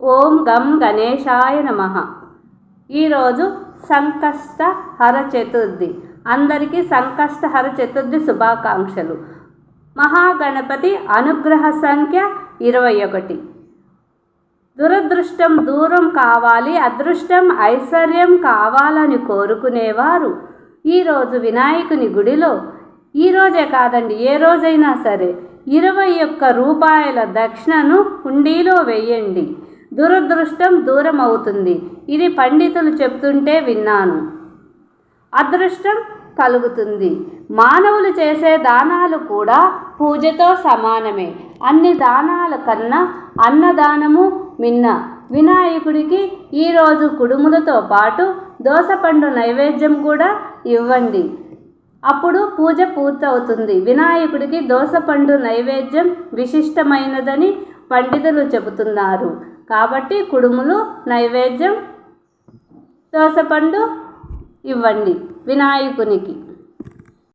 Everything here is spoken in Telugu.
ఓం గం గణేశాయ నమ. ఈరోజు సంకష్ట హర చతుర్థి. అందరికీ సంకష్టహర చతుర్థి శుభాకాంక్షలు. మహాగణపతి అనుగ్రహ సంఖ్య ఇరవై ఒకటి దురదృష్టం దూరం కావాలి అదృష్టం ఐశ్వర్యం కావాలని కోరుకునేవారు. ఈరోజు వినాయకుని గుడిలో ఈరోజే కాదండి ఏ రోజైనా సరే ఇరవై ఒక్క రూపాయల దక్షిణను హుండీలో వేయండి. దురదృష్టం దూరం అవుతుంది ఇది పండితులు చెప్తుంటే విన్నాను. అదృష్టం కలుగుతుంది. మానవులు చేసే దానాలు కూడా పూజతో సమానమే. అన్ని దానాల కన్నా అన్నదానము మిన్న. వినాయకుడికి ఈరోజు కుడుములతో పాటు దోసపండు నైవేద్యం కూడా ఇవ్వండి. అప్పుడు పూజ పూర్తవుతుంది. వినాయకుడికి దోసపండు నైవేద్యం విశిష్టమైనదని పండితులు చెబుతున్నారు. కాబట్టి కుడుములు నైవేద్యం దోసపండు ఇవ్వండి వినాయకునికి.